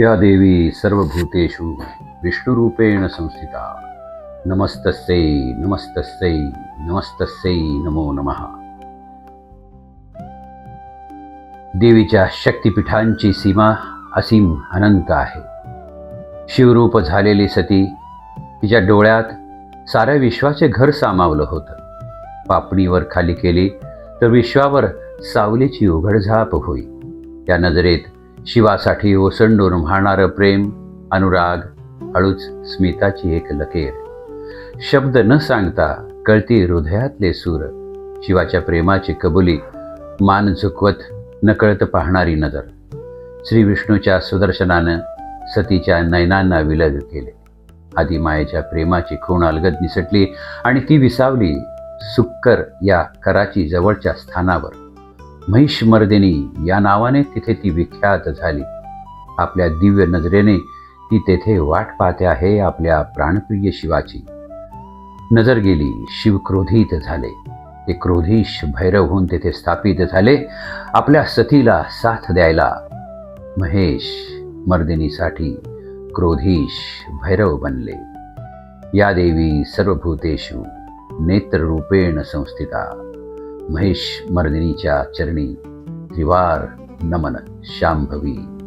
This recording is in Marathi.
या देवी सर्वभूतेषु विष्णुरूपेण संस्थिता। नमस्तस्यै नमस्तस्यै नमस्तस्यै नमो नमः। देवीच्या शक्तिपीठांची सीमा असीम अनंत आहे। शिवरूप झालेली सती तिच्या डोळ्यात साऱ्या विश्वाचे घर सामावलं होतं। पापणीवर खाली केली तर विश्वावर सावलीची उघडझाप होई। त्या नजरेत शिवासाठी ओसंडून वाहणारं प्रेम अनुराग हळूच स्मिताची एक लकेर. शब्द न सांगता कळती हृदयातले सूर शिवाच्या प्रेमाची कबुली मान झुकवत नकळत पाहणारी नजर. श्री विष्णूच्या सुदर्शनानं सतीच्या नयनांना विलग केले. आधी मायेच्या प्रेमाची खूण अलगद निसटली आणि ती विसावली सुक्कर या कराची जवळच्या स्थानावर. महिषमर्दिनी या नावाने तिथे ती विख्यात झाली. आपल्या दिव्य नजरेने ती तेथे वाट पाहते आहे आपल्या प्राणप्रिय शिवाची. नजर गेली शिव क्रोधित झाले. ते क्रोधीश भैरव होऊन तेथे स्थापित झाले. आपल्या सतीला साथ द्यायला महेश मर्दिनीसाठी क्रोधीश भैरव बनले. या देवी सर्वभूतेषु नेत्ररूपेण संस्थिता. महेश मर्दिनीच्या चरणी त्रिवार नमन शांभवी।